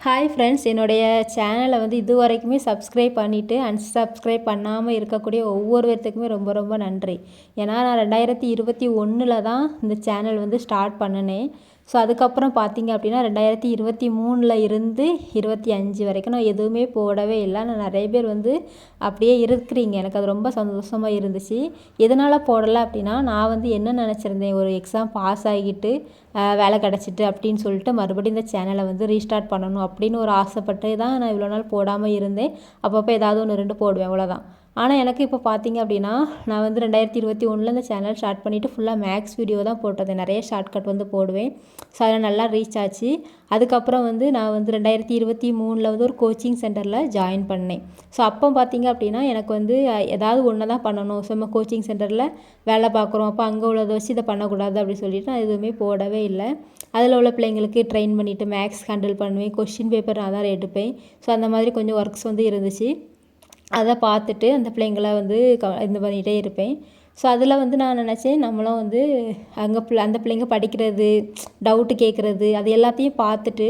Hi friends என்னுடைய சேனலை வந்து இது வரைக்குமே சப்ஸ்கிரைப் பண்ணிவிட்டு அன்சப்ஸ்கிரைப் பண்ணாமல் இருக்கக்கூடிய ஒவ்வொருவர்த்துக்குமே ரொம்ப ரொம்ப நன்றி. ஏன்னா நான் ரெண்டாயிரத்தி இருபத்தி ஒன்றில் தான் இந்த சேனல் வந்து ஸ்டார்ட் பண்ணினேன். ஸோ அதுக்கப்புறம் பார்த்தீங்க அப்படின்னா ரெண்டாயிரத்தி இருபத்தி மூணில் இருந்து இருபத்தி அஞ்சு வரைக்கும் நான் எதுவுமே போடவே இல்லை. நான் நிறைய பேர் வந்து அப்படியே இருக்கிறீங்க. எனக்கு அது ரொம்ப சந்தோஷமாக இருந்துச்சு. எதனால் போடலை அப்படின்னா நான் வந்து என்ன நினச்சிருந்தேன்? ஒரு எக்ஸாம் பாஸ் ஆகிட்டு வேலை கிடச்சிட்டு அப்படின்னு சொல்லிட்டு மறுபடியும் இந்த சேனலை வந்து ரீஸ்டார்ட் பண்ணணும் அப்படின்னு ஒரு ஆசைப்பட்டு தான் நான் இவ்வளோ நாள் போடாமல் இருந்தேன். அப்பப்போ ஏதாவது ஒன்று ரெண்டு போடுவேன். அவ்வளோதான் ஆனால் எனக்கு இப்போ பார்த்தீங்க அப்படின்னா நான் வந்து ரெண்டாயிரத்தி இருபத்தி ஒன்றில் இந்த சேனல் ஸ்டார்ட் பண்ணிவிட்டு ஃபுல்லாக மேக்ஸ் வீடியோ தான் போட்டது. நிறைய ஷார்ட்கட் வந்து போடுவேன். ஸோ அதில் நல்லா ரீச் ஆச்சு. அதுக்கப்புறம் வந்து நான் வந்து ரெண்டாயிரத்தி இருபத்தி மூணில் வந்து ஒரு கோச்சிங் சென்டரில் ஜாயின் பண்ணேன். ஸோ அப்போ பார்த்தீங்க அப்படின்னா எனக்கு வந்து ஏதாவது ஒன்று தான் பண்ணணும். ஸோ நம்ம கோச்சிங் சென்டரில் வேலை பார்க்குறோம். அப்போ அங்கே உள்ளதை வச்சு இதை பண்ணக்கூடாது அப்படின்னு சொல்லிட்டு நான் எதுவுமே போடவே இல்லை. அதில் உள்ள பிள்ளைங்களுக்கு ட்ரெயின் பண்ணிவிட்டு மேக்ஸ் ஹேண்டில் பண்ணுவேன். கொஷின் பேப்பர் நான் தான் எடுப்பேன். ஸோ அந்த மாதிரி கொஞ்சம் ஒர்க்ஸ் வந்து இருந்துச்சு. அதை பார்த்துட்டு அந்த பிள்ளைங்கள வந்து க இது பண்ணிகிட்டே இருப்பேன். ஸோ அதில் வந்து நான் நினச்சேன் நம்மளும் வந்து அங்கே பிள்ள அந்த பிள்ளைங்க படிக்கிறது டவுட்டு கேட்குறது அது எல்லாத்தையும் பார்த்துட்டு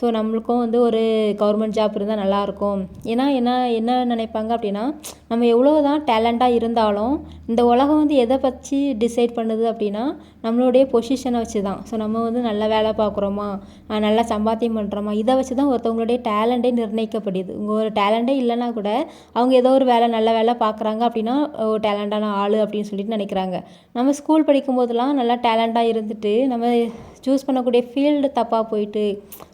ஸோ நம்மளுக்கும் வந்து ஒரு கவர்மெண்ட் ஜாப் இருந்தால் நல்லாயிருக்கும் ஏன்னா என்ன என்ன நினைப்பாங்க அப்படின்னா நம்ம எவ்வளோ தான் டேலண்ட்டாக இருந்தாலும் இந்த உலகம் வந்து எதை பற்றி டிசைட் பண்ணுது அப்படின்னா நம்மளுடைய பொசிஷனை வச்சு தான் ஸோ நம்ம வந்து நல்ல வேலை பார்க்குறோமா? நல்லா சம்பாத்தியம் பண்ணுறோமா இதை வச்சு தான் ஒருத்தவங்களுடைய டேலண்ட்டே நிர்ணயிக்கப்படுது. உங்கள் ஒரு டேலண்ட்டே இல்லைனா கூட அவங்க ஏதோ ஒரு வேலை நல்ல வேலை பார்க்குறாங்க அப்படின்னா டேலண்டான ஆள் அப்படின்னு சொல்லிட்டு நினைக்கிறாங்க. நம்ம ஸ்கூல் படிக்கும்போதெல்லாம் நல்லா டேலண்ட்டாக இருந்துட்டு நம்ம சூஸ் பண்ணக்கூடிய ஃபீல்டு தப்பாக போயிட்டு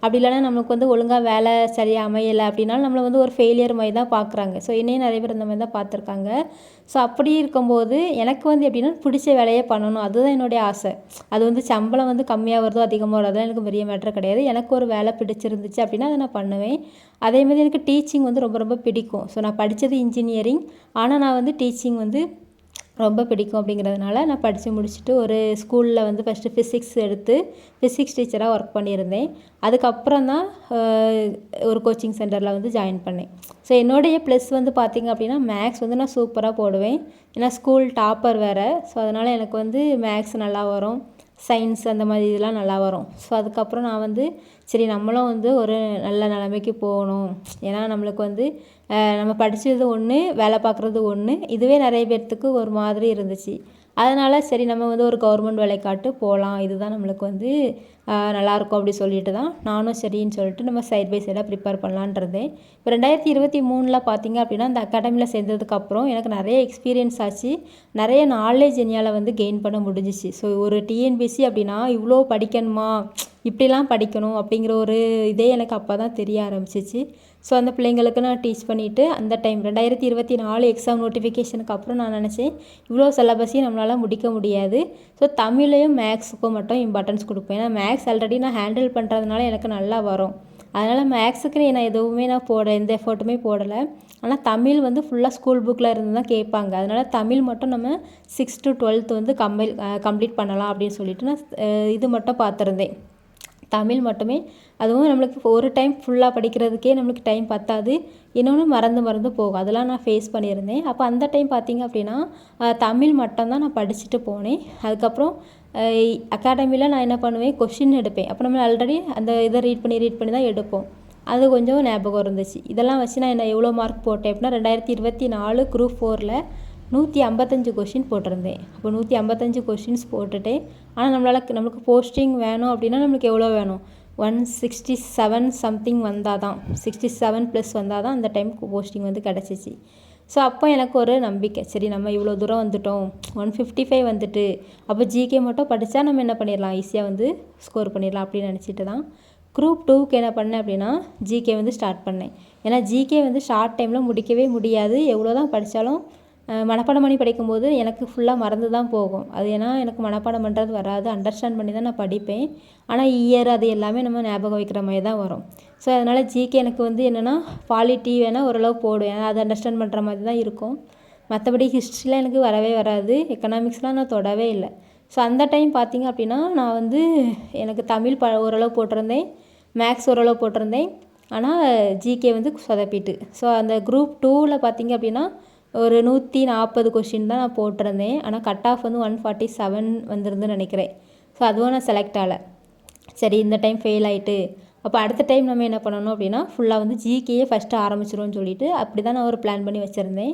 அப்படி இல்லைனா நமக்கு வந்து ஒழுங்காக வேலை சரியாக அமையலை அப்படின்னாலும் நம்மளை வந்து ஒரு ஃபெயிலியர் மாதிரி தான் பார்க்குறாங்க. ஸோ என்னையும் நிறைய பேர் அந்த மாதிரி தான் பார்த்துருக்காங்க. ஸோ அப்படி இருக்கும்போது எனக்கு வந்து எப்படின்னா பிடிச்ச வேலையை பண்ணணும். அதுதான் என்னுடைய ஆசை. அது வந்து சம்பளம் வந்து கம்மியாக வருதோ அதிகமாக வருதோ எனக்கு பெரிய மேட்ரு கிடையாது. எனக்கு ஒரு வேலை பிடிச்சிருந்துச்சு அப்படின்னா அதை நான் பண்ணுவேன். அதேமாதிரி எனக்கு டீச்சிங் வந்து ரொம்ப ரொம்ப பிடிக்கும். ஸோ நான் படித்தது இன்ஜினியரிங் ஆனால் நான் வந்து டீச்சிங் வந்து ரொம்ப பிடிக்கும் அப்படிங்கிறதுனால நான் படித்து முடிச்சுட்டு ஒரு ஸ்கூலில் வந்து ஃபஸ்ட்டு ஃபிசிக்ஸ் எடுத்து ஃபிசிக்ஸ் டீச்சராக ஒர்க் பண்ணியிருந்தேன். அதுக்கப்புறம் தான் ஒரு கோச்சிங் சென்டரில் வந்து ஜாயின் பண்ணேன். ஸோ என்னுடைய ப்ளஸ் வந்து பார்த்திங்க அப்படின்னா மேக்ஸ் வந்து நான் சூப்பராக போடுவேன். ஏன்னா ஸ்கூல் டாப்பர் வேறு. ஸோ அதனால் எனக்கு வந்து மேக்ஸ் நல்லா வரும். சயின்ஸ் அந்த மாதிரி இதெல்லாம் நல்லா வரும். ஸோ அதுக்கப்புறம் நான் வந்து சரி நம்மளும் வந்து ஒரு நல்ல நிலமைக்கு போகணும். ஏன்னா நம்மளுக்கு வந்து நம்ம படித்தது ஒன்று வேலை பார்க்குறது ஒன்று இதுவே நிறைய பேர்த்துக்கு ஒரு மாதிரி இருந்துச்சு. அதனால் சரி நம்ம வந்து ஒரு கவர்மெண்ட் வேலைக்காட்டு போகலாம் இதுதான் நம்மளுக்கு வந்து நல்லாயிருக்கும் அப்படி சொல்லிட்டு தான் நானும் சரின்னு சொல்லிட்டு நம்ம சைட் பை சைடாக ப்ரிப்பேர் பண்ணலான் இருந்தேன் இப்போ ரெண்டாயிரத்தி இருபத்தி மூணில் பார்த்தீங்க அப்படின்னா அந்த அகாடமியில் சேர்ந்ததுக்கப்புறம் எனக்கு நிறைய எக்ஸ்பீரியன்ஸ் ஆச்சு. நிறைய நாலேஜ் என்னால் வந்து கெயின் பண்ண முடிஞ்சிச்சு. ஸோ ஒரு டிஎன்பிசி அப்படின்னா இவ்வளோ படிக்கணுமா? இப்படிலாம் படிக்கணும் அப்படிங்கிற ஒரு இதே எனக்கு அப்போ தான் தெரிய ஆரம்பிச்சிச்சு. ஸோ அந்த பிள்ளைங்களுக்கு நான் டீச் பண்ணிவிட்டு அந்த டைம் ரெண்டாயிரத்தி இருபத்தி நாலு எக்ஸாம் நோட்டிஃபிகேஷனுக்கு அப்புறம் நான் நினச்சேன் இவ்வளோ சிலபஸையும் நம்மளால் முடிக்க முடியாது. ஸோ தமிழையும் மேக்ஸுக்கும் மட்டும் இம்பார்ட்டன்ஸ் கொடுப்பேன். ஏன்னா மேக்ஸ் ஆல்ரெடி நான் ஹேண்டில் பண்ணுறதுனால எனக்கு நல்லா வரும். அதனால் மேக்ஸுக்கு நான் எதுவுமே நான் போட எந்த எஃபர்ட்டுமே போடலை. ஆனால் தமிழ் வந்து ஃபுல்லாக ஸ்கூல் புக்கில் இருந்து தான் கேட்பாங்க. அதனால் தமிழ் மட்டும் நம்ம சிக்ஸ் டு டுவெல்த் வந்து கம்பைல் கம்ப்ளீட் பண்ணலாம் அப்படின்னு சொல்லிட்டு நான் இது மட்டும் பார்த்துருந்தேன். தமிழ் மட்டுமே. அதுவும் நம்மளுக்கு ஒரு டைம் ஃபுல்லாக படிக்கிறதுக்கே நம்மளுக்கு டைம் பத்தாது. இன்னொன்று மறந்து மறந்து போகும். அதெல்லாம் நான் ஃபேஸ் பண்ணியிருந்தேன். அப்போ அந்த டைம் பார்த்திங்க அப்படின்னா தமிழ் மட்டும்தான் நான் படிச்சுட்டு போனேன். அதுக்கப்புறம் அகாடமியில் நான் என்ன பண்ணுவேன்? கொஷின் எடுப்பேன். அப்போ நம்ம ஆல்ரெடி அந்த இதை ரீட் பண்ணி ரீட் பண்ணி தான் எடுப்போம். அது கொஞ்சம் ஞாபகம் இருந்துச்சு. இதெல்லாம் வச்சு நான் என்ன எவ்வளோ மார்க் போட்டேன் அப்படின்னா ரெண்டாயிரத்தி இருபத்தி நாலு குரூப் ஃபோரில் நூற்றி ஐம்பத்தஞ்சு கொஷின் போட்டிருந்தேன். அப்போ நூற்றி ஐம்பத்தஞ்சு கொஷின்ஸ் போட்டுட்டேன். ஆனால் நம்மளால் நம்மளுக்கு போஸ்டிங் வேணும் அப்படின்னா நம்மளுக்கு எவ்வளோ வேணும்? ஒன் சிக்ஸ்டி செவன் சம்திங் வந்தால் தான் சிக்ஸ்டி செவன் ப்ளஸ் வந்தால் தான் அந்த டைமுக்கு போஸ்டிங் வந்து கிடச்சிச்சு. ஸோ அப்போ எனக்கு ஒரு நம்பிக்கை. சரி நம்ம இவ்வளோ தூரம் வந்துட்டோம். ஒன் ஃபிஃப்டி ஃபைவ் வந்துட்டு. அப்போ ஜிகே மட்டும் படித்தா நம்ம என்ன பண்ணிடலாம்? ஈஸியாக வந்து ஸ்கோர் பண்ணிடலாம் அப்படின்னு நினச்சிட்டு தான் குரூப் டூக்கு என்ன பண்ணேன் அப்படின்னா ஜிகே வந்து ஸ்டார்ட் பண்ணேன். ஏன்னா ஜிகே வந்து ஷார்ட் டைமில் முடிக்கவே முடியாது. எவ்வளோ தான் படித்தாலும் மனப்பாடம் பண்ணி படிக்கும்போது எனக்கு ஃபுல்லாக மறந்து தான் போகும். அது ஏன்னா எனக்கு மனப்பாடம் பண்ணுறது வராது. அண்டர்ஸ்டாண்ட் பண்ணி தான் நான் படிப்பேன். ஆனால் இயர் அது எல்லாமே நம்ம ஞாபகம் வைக்கிற மாதிரி தான் வரும். ஸோ அதனால் ஜிகே எனக்கு வந்து என்னென்னா பாலிட்டி வேணால் ஓரளவு போடுவேன் அது அண்டர்ஸ்டாண்ட் பண்ணுற மாதிரி தான் இருக்கும். மற்றபடி ஹிஸ்ட்ரிலாம் எனக்கு வரவே வராது. எக்கனாமிக்ஸ்லாம் நான் தொடவே இல்லை. ஸோ அந்த டைம் பார்த்திங்க அப்படின்னா நான் வந்து எனக்கு தமிழ் ப ஓரளவு போட்டிருந்தேன். மேக்ஸ் ஓரளவு போட்டிருந்தேன். ஆனால் ஜிகே வந்து சொதப்பிட்டு. ஸோ அந்த குரூப் டூவில் பார்த்திங்க அப்படின்னா ஒரு நூற்றி நாற்பது கொஷின் தான் நான் போட்டிருந்தேன். ஆனால் கட் ஆஃப் வந்து ஒன் ஃபார்ட்டி செவன் வந்துருந்துன்னு நினைக்கிறேன். ஸோ அதுவும் நான் செலக்ட் ஆகலை. சரி இந்த டைம் ஃபெயில் ஆகிட்டு அப்போ அடுத்த டைம் நம்ம என்ன பண்ணணும் அப்படின்னா ஃபுல்லாக வந்து ஜிகேயே ஃபஸ்ட்டு ஆரம்பிச்சிருவோம்னு சொல்லிட்டு அப்படி தான் நான் ஒரு பிளான் பண்ணி வச்சுருந்தேன்.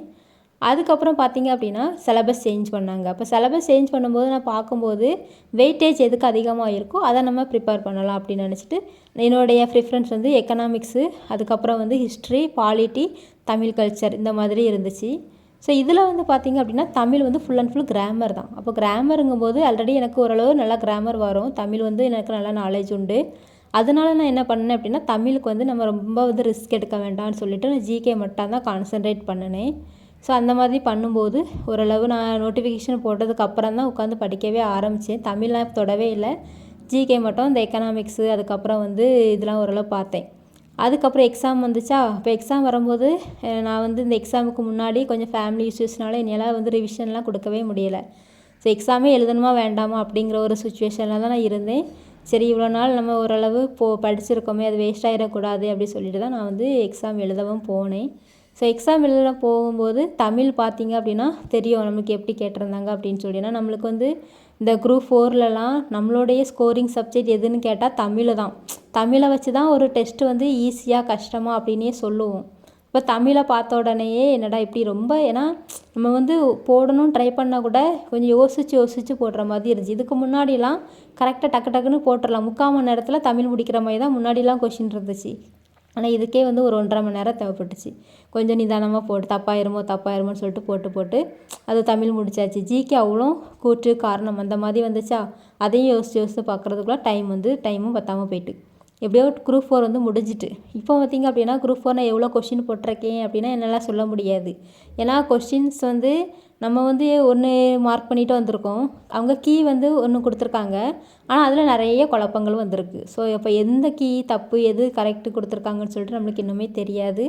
அதுக்கப்புறம் பார்த்தீங்க அப்படின்னா சிலபஸ் சேஞ்ச் பண்ணாங்க. அப்போ சிலபஸ் சேஞ்ச் பண்ணும்போது நான் பார்க்கும்போது வெயிட்டேஜ் எதுக்கு அதிகமாக இருக்கோ அதை நம்ம ப்ரிப்பேர் பண்ணலாம் அப்படின்னு நினச்சிட்டு என்னுடைய ப்ரிஃபரன்ஸ் வந்து எக்கனாமிக்ஸு அதுக்கப்புறம் வந்து ஹிஸ்ட்ரி பாலிட்டி தமிழ் கல்ச்சர் இந்த மாதிரி இருந்துச்சு. ஸோ இதில் வந்து பார்த்திங்க அப்படின்னா தமிழ் வந்து ஃபுல் அண்ட் ஃபுல் கிராமர் தான். அப்போ கிராமருங்கும்போது ஆல்ரெடி எனக்கு ஓரளவு நல்லா கிராமர் வரும். தமிழ் வந்து எனக்கு நல்லா நாலேஜ் உண்டு. அதனால நான் என்ன பண்ணேன் அப்படின்னா தமிழுக்கு வந்து நம்ம ரொம்ப வந்து ரிஸ்க் எடுக்க வேண்டாம்னு சொல்லிட்டு நான் ஜிகே மட்டும் தான் கான்சென்ட்ரேட் பண்ணினேன். ஸோ அந்த மாதிரி பண்ணும்போது ஓரளவு நான் நோட்டிஃபிகேஷன் போட்டதுக்கு அப்புறம் தான் உட்காந்து படிக்கவே ஆரம்பித்தேன் தமிழ்லாம் தொடவே இல்லை. ஜிகே மட்டும் இந்த எக்கனாமிக்ஸு அதுக்கப்புறம் வந்து இதெல்லாம் ஓரளவு பார்த்தேன். அதுக்கப்புறம் எக்ஸாம் வந்துச்சா? இப்போ எக்ஸாம் வரும்போது நான் வந்து இந்த எக்ஸாமுக்கு முன்னாடி கொஞ்சம் ஃபேமிலி இஷ்யூஸ்னால என்னால் வந்து ரிவிஷன்லாம் கொடுக்கவே முடியலை. ஸோ எக்ஸாமே எழுதணுமா வேண்டாமா அப்படிங்கிற ஒரு சுச்சுவேஷனில் தான் நான் இருந்தேன். சரி இவ்வளோ நாள் நம்ம ஓரளவு போ படிச்சிருக்கோமே அது வேஸ்ட் ஆகிடக்கூடாது அப்படி சொல்லிட்டு தான் நான் வந்து எக்ஸாம் எழுதவும் போனேன். ஸோ எக்ஸாம் எழுத போகும்போது தமிழ் பார்த்தீங்க அப்படின்னா தெரியும் நம்மளுக்கு எப்படி கேட்டிருந்தாங்க அப்படின்னு சொல்லி. ஏன்னா நம்மளுக்கு வந்து இந்த குரூப் ஃபோர்லலாம் நம்மளுடைய ஸ்கோரிங் சப்ஜெக்ட் எதுன்னு கேட்டால் தமிழ் தான். தமிழை வச்சு தான் ஒரு டெஸ்ட் வந்து ஈஸியாக கஷ்டமாக அப்படின்னே சொல்லுவோம். இப்போ தமிழை பார்த்த உடனேயே என்னடா இப்படி ரொம்ப ஏன்னா நம்ம வந்து போடணும் ட்ரை பண்ணால் கூட கொஞ்சம் யோசித்து யோசித்து போடுற மாதிரி இருந்துச்சு. இதுக்கு முன்னாடிலாம் கரெக்டாக டக்கு டக்குன்னு போட்டுடலாம். முக்கால் மணி நேரத்தில் தமிழ் முடிக்கிற மாதிரி தான் முன்னாடிலாம் கொஷின் இருந்துச்சு. ஆனால் இதுக்கே வந்து ஒரு ஒன்றரை மணி நேரம் தேவைப்பட்டுச்சு. கொஞ்சம் நிதானமாக போட்டு தப்பாயிருமோ தப்பாயிருமோன்னு சொல்லிட்டு போட்டு போட்டு அது தமிழ் முடிச்சாச்சு. ஜிக்கு அவ்வளோ கூற்று காரணம் அந்த மாதிரி வந்துச்சா? அதையும் யோசித்து யோசித்து பார்க்குறதுக்குள்ள டைம் வந்து டைமும் பத்தாமல் போயிட்டு. எப்படியோ குரூப் ஃபோர் வந்து முடிஞ்சிட்டு. இப்போ பார்த்தீங்க அப்படின்னா குரூப் ஃபோர் நான் எவ்வளோ கொஷின் போட்டிருக்கேன் அப்படின்னா என்னால் சொல்ல முடியாது. ஏன்னா கொஷின்ஸ் வந்து நம்ம வந்து ஒன்று மார்க் பண்ணிட்டு வந்திருக்கோம். அவங்க கீ வந்து ஒன்று கொடுத்துருக்காங்க. ஆனால் அதில் நிறைய குழப்பங்கள் வந்திருக்கு. ஸோ இப்போ எந்த கீ தப்பு எது கரெக்டு கொடுத்துருக்காங்கன்னு சொல்லிட்டு நம்மளுக்கு இன்னுமே தெரியாது.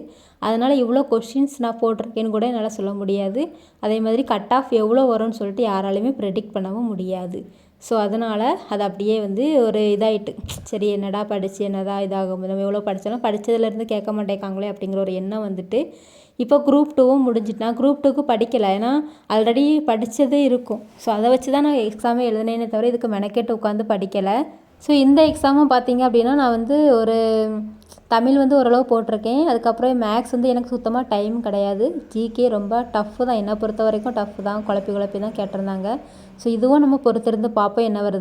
அதனால் இவ்வளோ கொஷின்ஸ் நான் போட்டிருக்கேன்னு கூட என்னால் சொல்ல முடியாது. அதே மாதிரி கட் ஆஃப் எவ்வளோ வரும்னு சொல்லிட்டு யாராலையுமே ப்ரெடிக்ட் பண்ணவும் முடியாது. ஸோ அதனால் அது அப்படியே வந்து ஒரு இதாயிட்டு. சரி என்னடா படித்து என்னடா இதாகும் நம்ம எவ்வளோ படித்தாலும் படித்ததுலேருந்து கேட்க மாட்டேங்காங்களே அப்படிங்கிற ஒரு எண்ணம் வந்துட்டு இப்போ குரூப் டூவும் முடிஞ்சிட்டு நான் குரூப் டூக்கு படிக்கலை. ஏன்னா ஆல்ரெடி படித்தது இருக்கும். ஸோ அதை வச்சு தான் நான் எக்ஸாமே எழுதினேனே தவிர இதுக்கு மெனக்கெட்டு உட்காந்து படிக்கலை. ஸோ இந்த எக்ஸாமும் பார்த்தீங்க அப்படின்னா நான் வந்து ஒரு தமிழ் வந்து ஓரளவு போட்டிருக்கேன். அதுக்கப்புறம் மேக்ஸ் வந்து எனக்கு சுத்தமாக டைம் கிடையாது. ஜிகே ரொம்ப டஃப்பு தான். என்னை பொறுத்த வரைக்கும் டஃப் தான். குழப்பி குழப்பி தான் கேட்டிருந்தாங்க. ஸோ இதுவும் நம்ம பொறுத்திருந்து பார்ப்போம் என்ன வருது.